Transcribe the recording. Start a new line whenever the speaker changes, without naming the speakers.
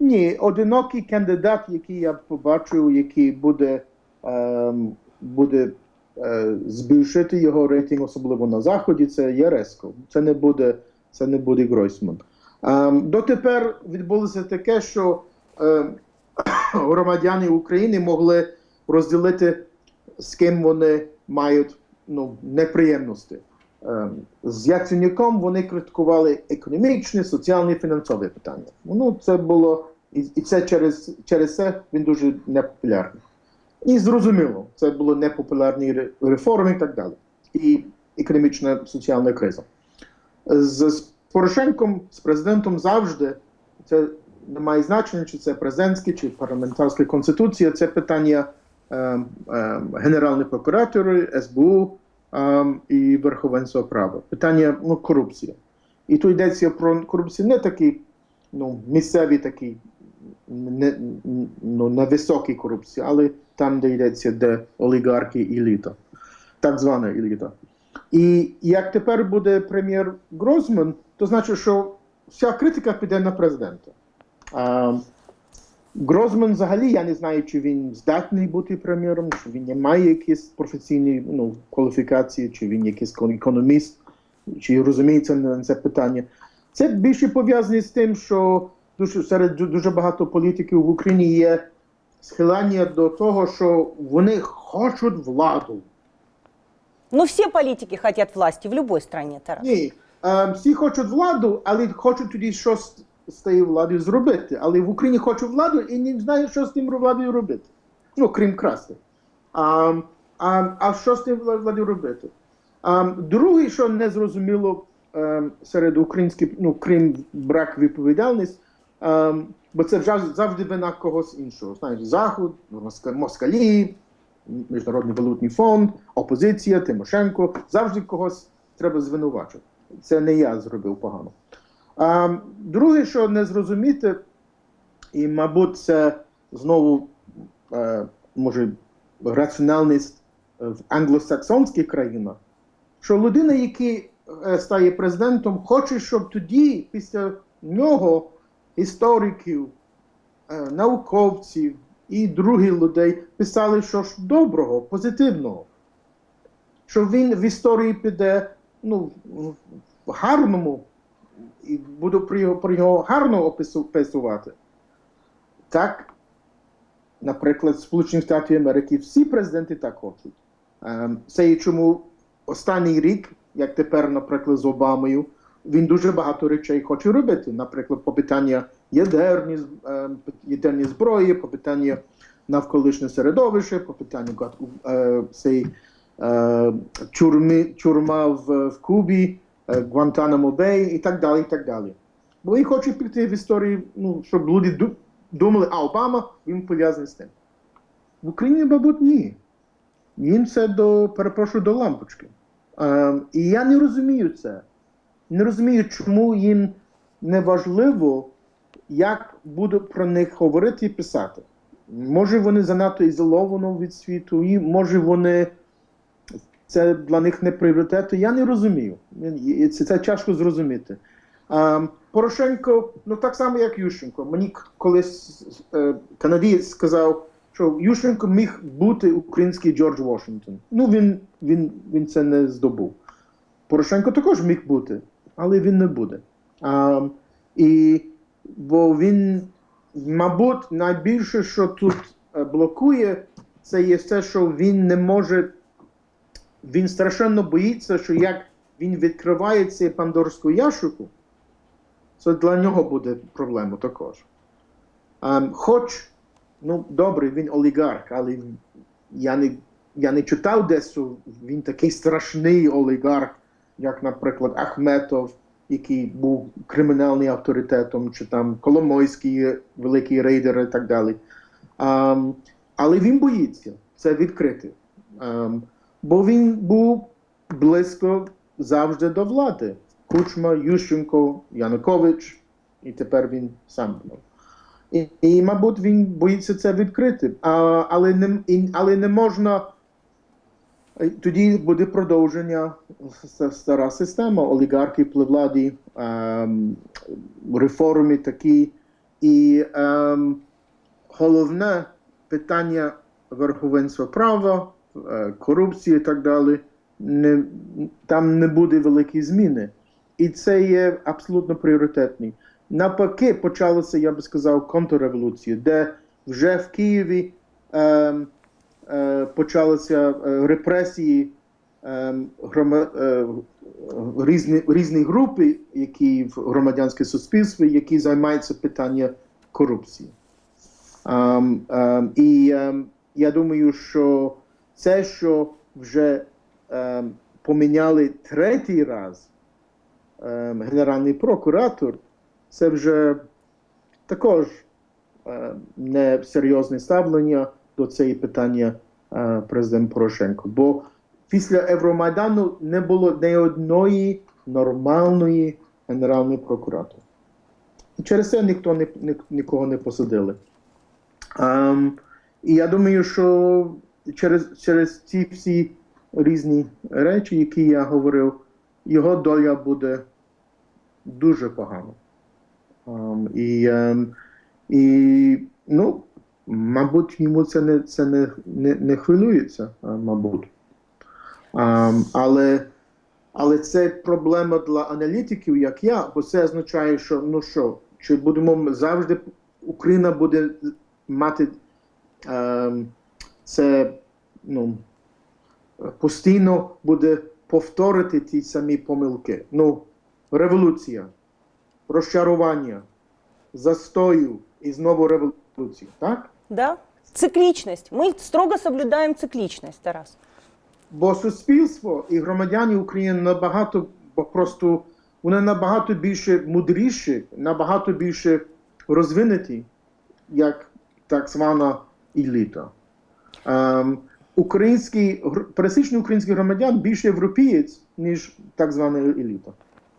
Ні, одинокий кандидат, який я побачив, який буде, ем, буде е, збільшити його рейтинг, особливо на заході, це Яресько. Це не буде, це не буде Гройсман. Ем, дотепер відбулося таке, що ем, громадяни України могли розділити, з ким вони мають ну, неприємності. Ем, З Яценюком вони критикували економічні, соціальні, фінансові питання. Ну, це було і, це через, через це він дуже непопулярний. І зрозуміло, це було непопулярні реформи і так далі. І економічна соціальна криза. З, з Порошенком, з президентом завжди це не має значення, чи це президентська, чи парламентарська конституція, це питання ем, ем, Генеральної прокуратури, СБУ і верховенства права. Питання ну, корупції. І тут йдеться про корупцію не такий ну, місцеві такі, не, ну, не високі корупції, але там, де йдеться, де олігархи і еліта, так звана еліта. І як тепер буде прем'єр Грозман, то значить, що вся критика піде на президента. Грозман взагалі, я не знаю, чи він здатний бути прем'єром, чи він не має якісь професійні ну, кваліфікації, чи він якийсь економіст, чи розуміється на це питання. Це більше пов'язане з тим, що дуже, серед дуже багато політиків в Україні є схиляння до того, що вони хочуть владу.
Ну, все политики хотят власти в любой стране, Тарас.
Ні, е, всі хочуть владу, але хочуть тоді щось тією владою зробити. Але в Україні хочуть владу і не знають, що з тим владою робити. Ну, крім красти. А, а, а що з тим владою робити? А, друге, що не зрозуміло е, серед українських, ну, крім брак відповідальності, е, бо це завжди, вина когось іншого. Знаєш, Захід, москалі, Міжнародний валютний фонд, опозиція, Тимошенко, завжди когось треба звинувачити. Це не я зробив погано. А, друге, що не зрозуміти, і, мабуть, це знову е, може раціональність в англосаксонських країнах, що людина, який е, стає президентом, хоче, щоб тоді, після нього, істориків, е, науковців і других людей писали щось доброго, позитивного. Що він в історії піде ну, в гарному і буду про його, про його гарно опису- описувати. Так, наприклад, Сполучених Штатів Америки всі президенти так хочуть. Ем, Це і чому останній рік, як тепер, наприклад, з Обамою, він дуже багато речей хоче робити. Наприклад, по питання ядерні, ем, ядерні зброї, по питання навколишнє середовище, по питанню е, цей, е, тюрми, тюрма в, в Кубі, Гуантанамо Бей і так далі. і так далі. Він хоче піти в історії, ну, щоб люди думали, а Обама він пов'язаний з тим. В Україні, мабуть, ні. Він це до, перепрошую, до лампочки. Ем, і я не розумію це. Не розумію, чому їм не важливо, як будуть про них говорити і писати. Може, вони занадто ізольовані від світу, і може вони це для них не пріоритет, я не розумію. Це, це тяжко зрозуміти. А, Порошенко, ну так само, як Ющенко. Мені колись е, канадієць сказав, що Ющенко міг бути український Джордж Вашингтон. Ну він, він, він це не здобув. Порошенко також міг бути, але він не буде. А, і, бо він, мабуть, найбільше, що тут е, блокує, це є те, що він не може він страшенно боїться, що як він відкриває цю пандорську яшику, це для нього буде проблема також. Ем, хоч, ну добре, він олігарх, але я не, я не читав десь, що він такий страшний олігарх, як, наприклад, Ахметов, який був кримінальним авторитетом, чи там Коломойський, великий рейдер і так далі. Ем, але він боїться це відкрити. Ем, бо він був близько завжди до влади. Кучма, Ющенко, Янукович, і тепер він сам був. І, і мабуть, він боїться це відкрити. А, але, не, і, але не можна. е, Тоді буде продовження стара система, олігархи при ем, реформи такі. І ем, головне питання верховенства права, корупції і так далі, не, там не буде великої зміни. І це є абсолютно пріоритетний. Навпаки, почалася, я би сказав, контрреволюція, де вже в Києві ем, е, почалися е, репресії ем, грома, е, різні, різні групи, які в громадянське суспільство, які займаються питанням корупції. Ем, ем, і ем, я думаю, що це, що вже ем, поміняли третій раз ем, генеральний прокуратор, це вже також е, не серйозне ставлення до цієї питання е, президент Порошенко. Бо після Євромайдану не було ні одної нормальної генеральної прокуратури. І через це ніхто ні, нікого не посадили. Ем, і я думаю, що через, через ці всі різні речі, які я говорив, його доля буде дуже погана. Ем, і, ем, і, ну, мабуть, йому це не, це не, не, не хвилюється, е, мабуть. Ем, але, але це проблема для аналітиків, як я, бо це означає, що ну що, чи будемо завжди Україна буде мати ем, це ну, постійно буде повторити ті самі помилки. Ну, революція, розчарування, застою і знову революція, так?
Да? Цикличность. Мы строго соблюдаем цикличность, Тарас.
Бо суспільство і громадяни України набагато бо просто вони набагато більше мудріші, набагато більше розвинуті, як так звана еліта. Ем, український, пересічний український громадян більше європієць, ніж так звана еліта.